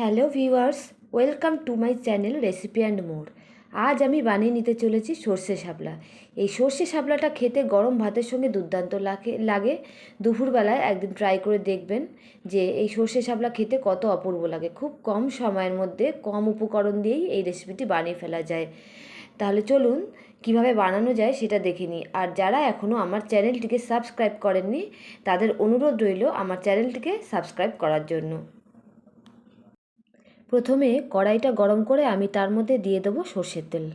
Hello viewers, welcome to my channel recipe and more. আজ আমি বানিয়ে নিতে চলেছি সর্ষে শাপলা। এই সর্ষে শাপলাটা খেতে গরম ভাতের সঙ্গে দুর্দান্ত লাগে লাগে। দুপুরবেলায় একদিন ট্রাই করে দেখবেন যে এই সর্ষে শাপলা খেতে কত অপূর্ব লাগে। খুব কম সময়ের মধ্যে, কম উপকরণ দিয়েই এই রেসিপিটি বানিয়ে ফেলা যায়। তাহলে চলুন, কীভাবে বানানো যায় সেটা দেখে নিই। আর যারা এখনও আমার চ্যানেলটিকে সাবস্ক্রাইব করেননি, তাদের অনুরোধ রইল আমার চ্যানেলটিকে সাবস্ক্রাইব করার জন্য। প্রথমে কড়াইটা গরম করে আমি তার মধ্যে দিয়ে দেবো সর্ষের তেল।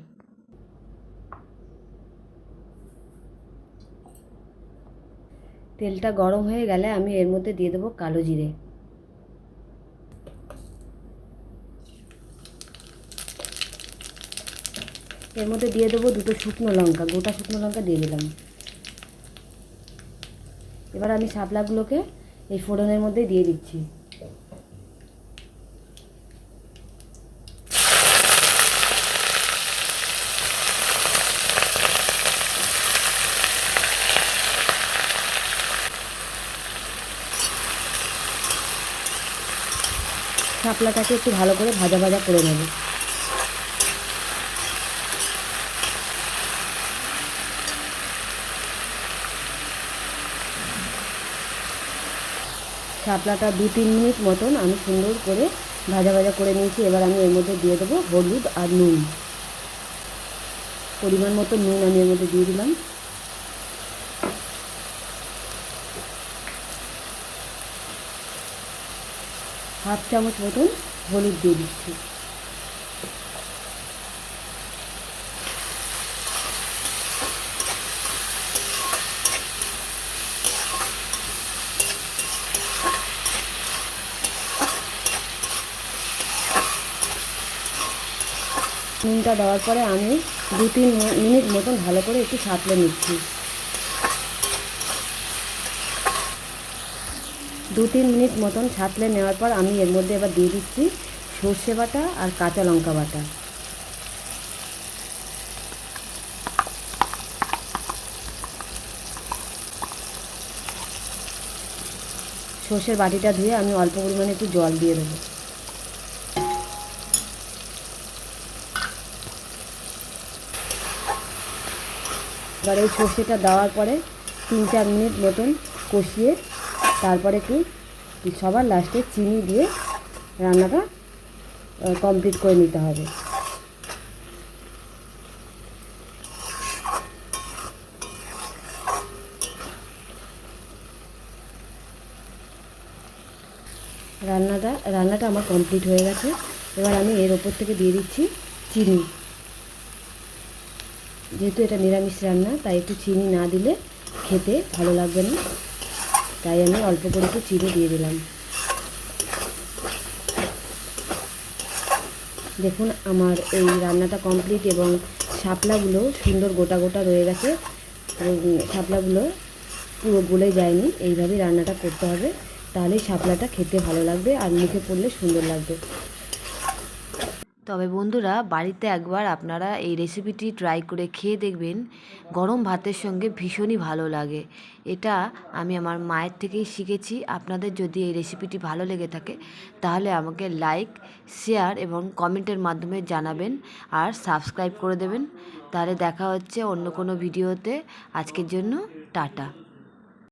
তেলটা গরম হয়ে গেলে আমি এর মধ্যে দিয়ে দেবো কালো জিরে। এর মধ্যে দিয়ে দেবো দুটো শুকনো লঙ্কা, গোটা শুকনো লঙ্কা দিয়ে দিলাম। এবার আমি শাপলাগুলোকে এই ফোড়নের মধ্যে দিয়ে দিচ্ছি। শাপলাটাকে একটু ভালো করে ভাজা ভাজা করে নেব। শাপলাটা দু তিন মিনিট মতন আমি সুন্দর করে ভাজা ভাজা করে নিয়েছি। এবার আমি এর মধ্যে দিয়ে দেবো হলুদ আর নুন। পরিমাণ মতো নুন আমি এর মধ্যে দিয়ে দিলাম। হাফ চামচ মতন হলুদ দিয়ে দিচ্ছি। নুনটা দেওয়ার পরে আমি দু তিন মিনিট মতন ভালো করে একটু সাঁতলে নিচ্ছি। দু তিন মিনিট মতন ছাতলে নেওয়ার পর আমি এর মধ্যে এবার দিয়ে দিচ্ছি সর্ষে বাটা আর কাঁচা লঙ্কা বাটা। সর্ষের বাটিটা ধুয়ে আমি অল্প পরিমাণে একটু জল দিয়ে দেবো। এবার এই সর্ষেটা দেওয়ার পরে তিন চার মিনিট মতন কষিয়ে তারপরে একটু সবার লাস্টে চিনি দিয়ে রান্নাটা কমপ্লিট করে নিতে হবে। রান্নাটা রান্নাটা আমার কমপ্লিট হয়ে গেছে। এবার আমি এর ওপর থেকে দিয়ে দিচ্ছি চিনি। যেহেতু এটা নিরামিষ রান্না, তাই একটু চিনি না দিলে খেতে ভালো লাগবে না। তাই আমি অল্প করে একটু চিনি দিয়ে দিলাম। দেখুন, আমার এই রান্নাটা কমপ্লিট এবং শাপলাগুলো সুন্দর গোটা গোটা রয়ে গেছে। শাপলাগুলো পুরো গলে যায়নি, এইভাবেই রান্নাটা করতে হবে। তাহলে শাপলাটা খেতে ভালো লাগবে আর মুখে পড়লে সুন্দর লাগবে। তবে বন্ধুরা, বাড়িতে একবার আপনারা এই রেসিপিটি ট্রাই করে খেয়ে দেখবেন। গরম ভাতের সঙ্গে ভীষণই ভালো লাগে। এটা আমি আমার মায়ের থেকেই শিখেছি। আপনাদের যদি এই রেসিপিটি ভালো লেগে থাকে, তাহলে আমাকে লাইক শেয়ার এবং কমেন্টের মাধ্যমে জানাবেন আর সাবস্ক্রাইব করে দেবেন। তাহলে দেখা হচ্ছে অন্য কোনো ভিডিওতে আজকের জন্য টাটা।